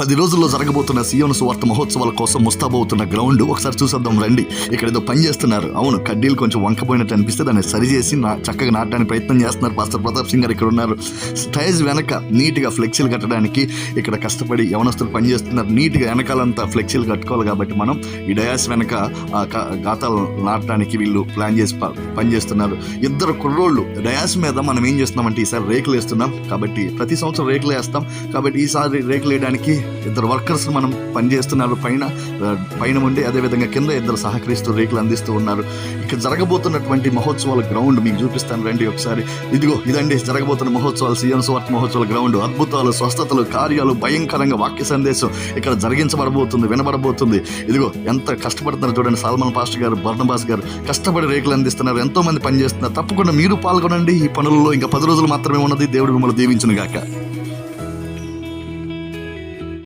పది రోజుల్లో జరగబోతున్న సీఎం సువార్త మహోత్సవాల కోసం ముస్తాబవుతున్న గ్రౌండ్ ఒకసారి చూసేద్దాం రండి. ఇక్కడ ఏదో పని చేస్తున్నారు. అవును కడ్డీలు కొంచెం వంకపోయినట్టు అనిపిస్తే దాన్ని సరిచేసి నా చక్కగా నాటడానికి ప్రయత్నం చేస్తున్నారు. పాస్టర్ ప్రతాప్ సింగ్ గారు ఇక్కడ ఉన్నారు. స్టైజ్ వెనక నీట్గా ఫ్లెక్సీలు కట్టడానికి ఇక్కడ కష్టపడి యవనస్తులు పనిచేస్తున్నారు నీట్గా వెనకాలంతా ఫ్లెక్సీలు కట్టుకోవాలి కాబట్టి మనం ఈ డయాస్ వెనక ఆ, గాతాలు నాటడానికి వీళ్ళు ప్లాన్ చేసి ప- పనిచేస్తున్నారు ఇద్దరు కుర్రోళ్ళు డయాస్ మీద మనం ఏం చేస్తున్నామంటే ఈసారి రేకులు వేస్తున్నాం కాబట్టి ప్రతి సంవత్సరం రేకులు వేస్తాం కాబట్టి ఈసారి రేకులు వేయడానికి ఇద్దరు వర్కర్స్ మనం పనిచేస్తున్నారు. పైన పైన ఉండి అదేవిధంగా కింద ఇద్దరు సహకరిస్తూ రేకులు అందిస్తూ ఉన్నారు. ఇక్కడ జరగబోతున్నటువంటి మహోత్సవాల గ్రౌండ్ మీకు చూపిస్తాను. రండి ఒకసారి. ఇదిగో ఇదండి జరగబోతున్న మహోత్సవాలు. సీఎం స్వార్ట్ మహోత్సవాల గ్రౌండ్. అద్భుతాలు స్వస్థతలు కార్యాలు భయంకరంగా వాక్య సందేశం ఇక్కడ జరిగించబడబోతుంది వినబడబోతుంది. ఇదిగో ఎంత కష్టపడుతున్నారు చూడండి. సల్మాన్ పాస్టర్ గారు బర్ణబాస్ గారు కష్టపడి రేకులు అందిస్తున్నారు. ఎంతో మంది పనిచేస్తున్నారు. తప్పకుండా మీరు పాల్గొనండి. ఈ పనులలో ఇంకా పది రోజులు మాత్రమే ఉన్నది. దేవుడు మిమ్మల్ని దీవించును గాక